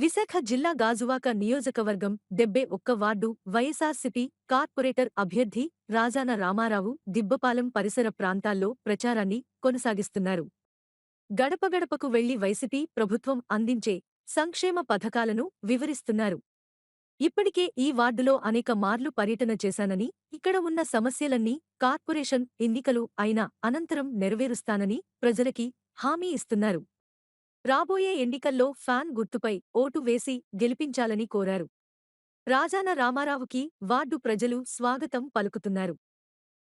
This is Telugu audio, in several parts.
విశాఖ జిల్లా గాజువాక నియోజకవర్గం డెబ్బై ఒక్క వార్డు వైఎస్ఆర్సిపి కార్పొరేటర్ అభ్యర్థి రాజాన రామారావు దిబ్బపాలెం పరిసర ప్రాంతాల్లో ప్రచారాన్ని కొనసాగిస్తున్నారు. గడపగడపకు వెళ్ళి వైసీపీ ప్రభుత్వం అందించే సంక్షేమ పథకాలను వివరిస్తున్నారు. ఇప్పటికే ఈ వార్డులో అనేక మార్లు పర్యటన చేశానని ఇక్కడ ఉన్న సమస్యలన్నీ కార్పొరేషన్ ఎన్నికలు అయిన అనంతరం నెరవేరుస్తానని ప్రజలకి హామీ ఇస్తున్నారు. రాబోయే ఎన్నికల్లో ఫ్యాన్ గుర్తుపై ఓటు వేసి గెలిపించాలని కోరారు. రాజాన రామారావుకి వార్డు ప్రజలు స్వాగతం పలుకుతున్నారు.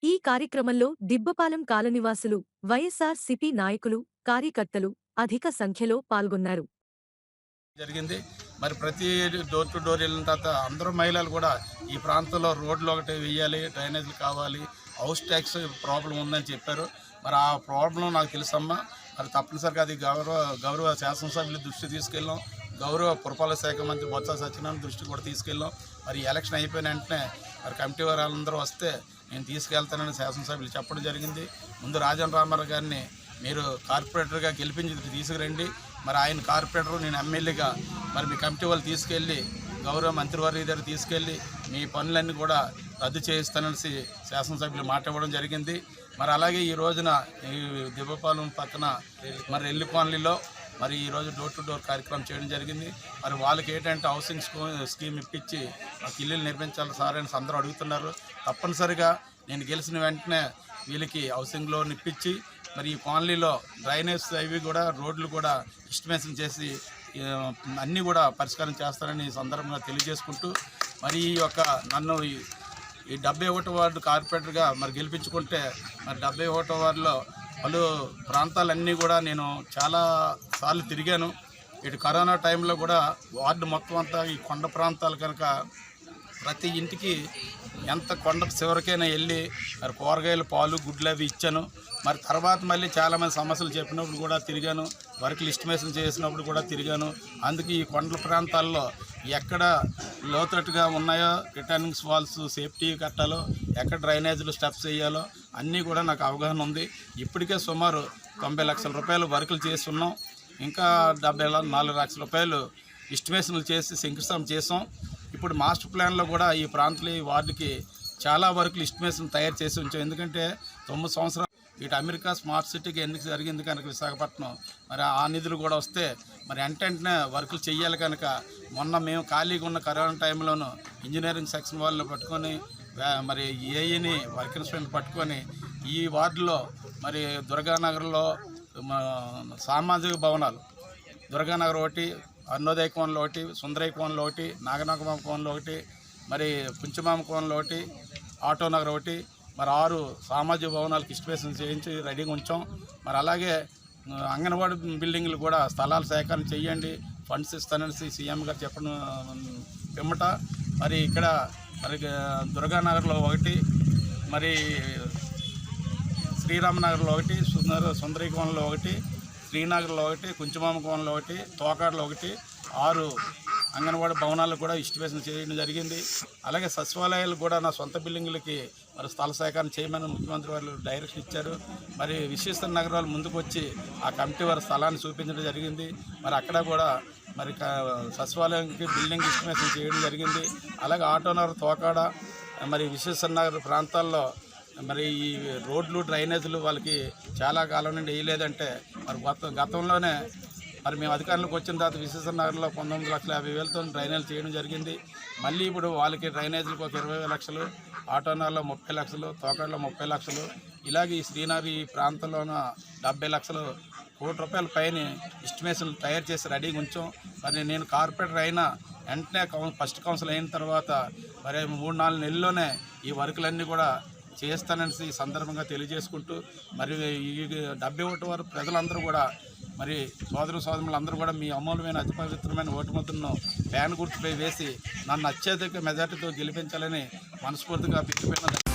ఈ కార్యక్రమంలో దిబ్బపాలెం కాలనివాసులు వైఎస్ఆర్ సిపి నాయకులు కార్యకర్తలు అధిక సంఖ్యలో పాల్గొన్నారు. జరిగింది. మరి ప్రతి డోర్ టు డోర్ వెళ్ళిన తర్వాత అందరూ మహిళలు కూడా ఈ ప్రాంతంలో రోడ్లు ఒకటి వేయాలి డ్రైనేజీలు కావాలి హౌస్ ట్యాక్స్ ప్రాబ్లం ఉందని చెప్పారు. మరి ఆ ప్రాబ్లం నాకు తెలుసమ్మా మరి తప్పనిసరిగా అది గౌరవ గౌరవ శాసనసభ్యులు దృష్టి తీసుకెళ్ళాం. గౌరవ పురపాలక శాఖ మంత్రి బొత్స సత్యనారాయణ దృష్టి కూడా తీసుకెళ్ళాం. మరి ఎలక్షన్ అయిపోయిన వెంటనే మరి కమిటీ వారందరూ వస్తే నేను తీసుకెళ్తానని శాసనసభ్యులు చెప్పడం జరిగింది. ముందు రాజన్ రామారావు గారిని మీరు కార్పొరేటర్గా గెలిపించి తీసుకురండి. మరి ఆయన కార్పొరేటర్ నేను ఎమ్మెల్యేగా మరి మీ కమిటీ వాళ్ళు తీసుకెళ్ళి గౌరవ మంత్రివర్గ దగ్గర తీసుకెళ్ళి మీ పనులన్నీ కూడా రద్దు చేయిస్తానని శాసనసభ్యులు మాట ఇవ్వడం జరిగింది. మరి అలాగే ఈ రోజున ఈ దిబ్బపాలెం పక్కన మరి ఎల్లి కాలనీలో మరి ఈరోజు డోర్ టు డోర్ కార్యక్రమం చేయడం జరిగింది. మరి వాళ్ళకి ఏంటంటే హౌసింగ్ స్కూ- స్కీమ్ ఇప్పించి మాకు ఇల్లులు నిర్మించాలి సార్ అని అందరూ అడుగుతున్నారు. తప్పనిసరిగా నేను గెలిచిన వెంటనే వీళ్ళకి హౌసింగ్ లోన్ ఇప్పించి మరి ఈ కాలనీలో డ్రైనేజ్ అవి కూడా రోడ్లు కూడా ఎస్టిమేషన్ చేసి అన్నీ కూడా పరిష్కారం చేస్తారని ఈ సందర్భంగా తెలియజేసుకుంటూ మరి ఈ యొక్క నన్ను ఈ- డెబ్బై ఒకటో వార్డు కార్పొరేటర్గా మరి గెలిపించుకుంటే మరి డెబ్బై ఒకటో వార్డులో పలు ప్రాంతాలన్నీ కూడా నేను చాలా సార్లు తిరిగాను. ఇటు కరోనా టైంలో కూడా వార్డు మొత్తం అంతా ఈ కొండ ప్రాంతాలు కనుక ప్రతి ఇంటికి ఎంత కొండ చివరికైనా వెళ్ళి మరి కూరగాయలు పాలు గుడ్లు అవి ఇచ్చాను. మరి తర్వాత మళ్ళీ చాలామంది సమస్యలు చెప్పినప్పుడు కూడా తిరిగాను. వర్క్ లిస్ట్ మేషన్ చేసినప్పుడు కూడా తిరిగాను. అందుకే ఈ కొండల ప్రాంతాల్లో ఎక్కడ లోతట్టుగా ఉన్నాయో రిటర్నింగ్స్ వాల్స్ సేఫ్టీ కట్టాలో ఎక్కడ డ్రైనేజీలు స్టెప్స్ వేయాలో అన్నీ కూడా నాకు అవగాహన ఉంది. ఇప్పటికే సుమారు తొంభై లక్షల రూపాయలు వర్కులు చేసి ఉన్నాం ఇంకా డెబ్బై నాలుగు లక్షల రూపాయలు ఎస్టిమేషన్లు చేసి శంకుస్థాపన చేసాం. ఇప్పుడు మాస్టర్ ప్లాన్లో కూడా ఈ ప్రాంతంలో ఈ వార్డుకి చాలా వరకు ఎస్టిమేషన్ తయారు చేసి ఉంచాం. ఎందుకంటే తొమ్మిది సంవత్సరాలు ఇటు అమెరికా స్మార్ట్ సిటీకి ఎందుకు జరిగింది కనుక విశాఖపట్నం మరి ఆ నిధులు కూడా వస్తే మరి వెంటనే వర్కులు చేయాలి కనుక మొన్న మేము ఖాళీగా ఉన్న కరోనా టైంలోనూ ఇంజనీరింగ్ సెక్షన్ వాళ్ళని పట్టుకొని మరి ఏఈని వర్కింగ్ ఇన్స్పెక్టర్ పట్టుకొని ఈ వార్డులో మరి దుర్గానగర్లో సామాజిక భవనాలు దుర్గానగర్ ఒకటి అరుణోదయ కోణంలో ఒకటి సుందరయ్య కోణంలో ఒకటి నాగనాగమామ కోణంలో ఒకటి మరి పుంచమామ కోణంలో ఒకటి ఆటో నగర్ ఒకటి మరి ఆరు సామాజిక భవనాలకు ఇస్టిమేషన్ చేయించి రెడీగా ఉంచాం. మరి అలాగే అంగన్వాడి అంగన్వాడీ బిల్డింగ్లు కూడా స్థలాల సేకరణ చేయండి. ఫండ్స్ ఇస్తానని సీఎం గారు చెప్పడం పిమ్మట. మరి ఇక్కడ మరి దుర్గానగర్లో ఒకటి మరి శ్రీరామనగర్లో ఒకటి సుందర సుందరీ కోణంలో ఒకటి శ్రీనగర్లో ఒకటి కుంచమామ కోణంలో ఒకటి తోకాడలో ఒకటి ఆరు అంగన్వాడీ భవనాలు కూడా ఇస్టిమేషన్ చేయడం జరిగింది. అలాగే సచివాలయాలు కూడా నా సొంత బిల్డింగులకి మరి స్థల సేకరణ చేయమని ముఖ్యమంత్రి వారు డైరెక్షన్ ఇచ్చారు. మరి విశ్వేశ్వర నగర్ వాళ్ళు ముందుకు వచ్చి ఆ కమిటీ వారి స్థలాన్ని చూపించడం జరిగింది. మరి అక్కడ కూడా మరి సచివాలయంకి బిల్డింగ్ ఇస్టిమేషన్ చేయడం జరిగింది. అలాగే ఆటో నగర్ తోకాడ మరి విశ్వేశ్వర నగర్ ప్రాంతాల్లో మరి ఈ రోడ్లు డ్రైనేజీలు వాళ్ళకి చాలా కాలం నుండి వేయలేదంటే మరి గత గతంలోనే మరి మేము అధికారంలోకి వచ్చిన తర్వాత విశ్వేశ్వర పంతొమ్మిది లక్షల యాభై వేలతో డ్రైనేజ్ చేయడం జరిగింది. మళ్ళీ ఇప్పుడు వాళ్ళకి డ్రైనేజీలకు ఒక ఇరవై లక్షలు ఆటోనర్లో ముప్పై లక్షలు తోకడలో ముప్పై లక్షలు ఇలాగే ఈ శ్రీనగర్ ఈ ప్రాంతంలోన డెబ్బై లక్షలు కోటి రూపాయల పైన ఎస్టిమేషన్ తయారు చేసి రెడీగా ఉంచాం. మరి నేను కార్పొరేటర్ అయినా వెంటనే కౌన్ ఫస్ట్ కౌన్సిల్ అయిన తర్వాత మరి మూడు నాలుగు నెలల్లోనే ఈ వర్కులన్నీ కూడా చేస్తానని ఈ సందర్భంగా తెలియజేసుకుంటూ మరి ఈ డెబ్బై ఒకటి వారు ప్రజలందరూ కూడా మరి సోదరు సోదరులందరూ కూడా మీ అమూల్యమైన అతి పవిత్రమైన ఓటు ముద్రను ఫ్యాన్ గుర్తుపై వేసి నన్ను అత్యధిక మెజార్టీతో గెలిపించాలని మనస్ఫూర్తిగా పిచ్చిపోయిన